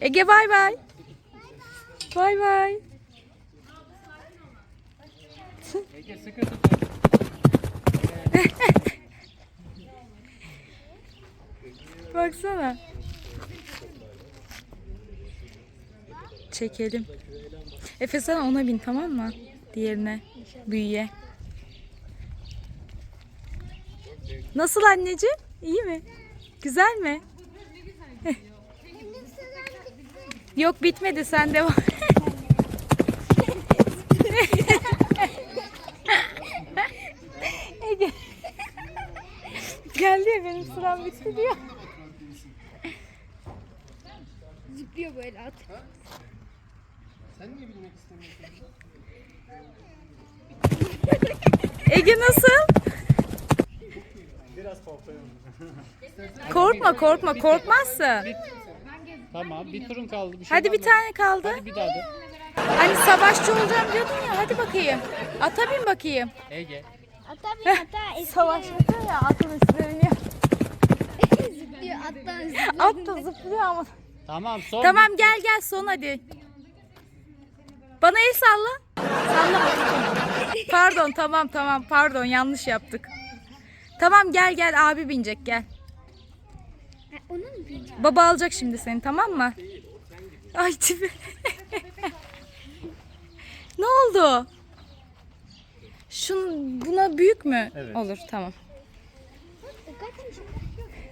Ege bay bay. Bay bay. Ege sıkı tutun. Baksana. Çekelim. Efe sen ona bin tamam mı? Diğerine. Büyüye. Nasıl anneciğim? İyi mi? Güzel mi? Yok bitmedi sen devam. Ege. Geldi ya benim sıram bitti diyor. Zıplıyor böyle at. Sen niye bilmek istemiyorsun? Ege nasıl? Biraz korkuyorum. Korkma korkma korkmazsın. Tamam bir turun kaldı. Bir şey Hadi bir tane kaldı. Hadi bir daha de. Hani savaşçı olacağım diyordun ya hadi bakayım. Ata bin bakayım. Ege. Ata bir ata Savaşçı ya atın üstüne biniyor. zıplıyor attan zıplıyor. At da zıplıyor ama. Tamam son. Tamam gel gel son hadi. Bana el salla. Salla. Pardon tamam tamam pardon yanlış yaptık. Tamam gel gel abi binecek gel. Ha, Onu mu? Baba alacak şimdi seni tamam mı? Ay tipi. ne oldu? Şun buna büyük mü? Evet. Olur tamam.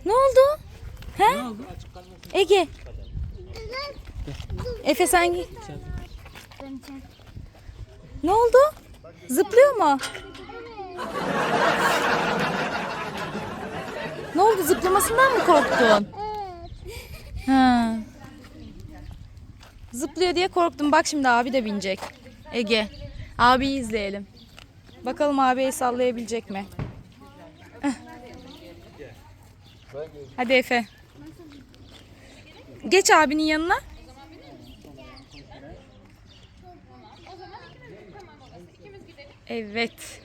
Ne oldu? He? Ege. Efe sen gi- Ben çek. Ne oldu? Zıplıyor mu? Oldu? Zıplamasından mı korktun? Evet. Ha. Zıplıyor diye korktum. Bak şimdi abi de binecek. Ege. Abiyi izleyelim. Bakalım abi el sallayabilecek mi? Hadi Efe. Geç abinin yanına. Evet.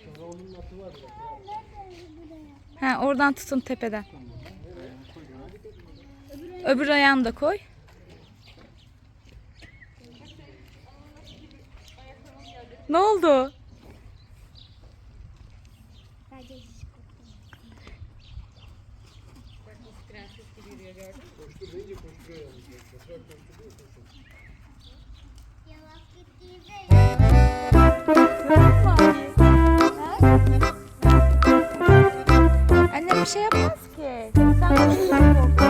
Ha, oradan tutun tepeden. Öbür ayağını da koy. Ne oldu? Sadece Anne bir şey yapmaz ki. Sen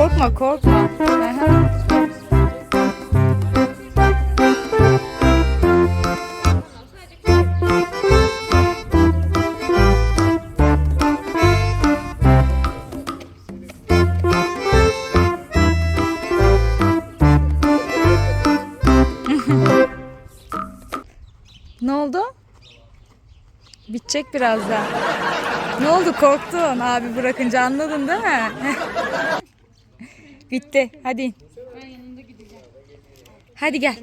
Korkma korkma. Ne oldu? Bitecek birazdan. Ne oldu korktun abi bırakınca anladın değil mi? Bitti. Hadi. Hadi gel.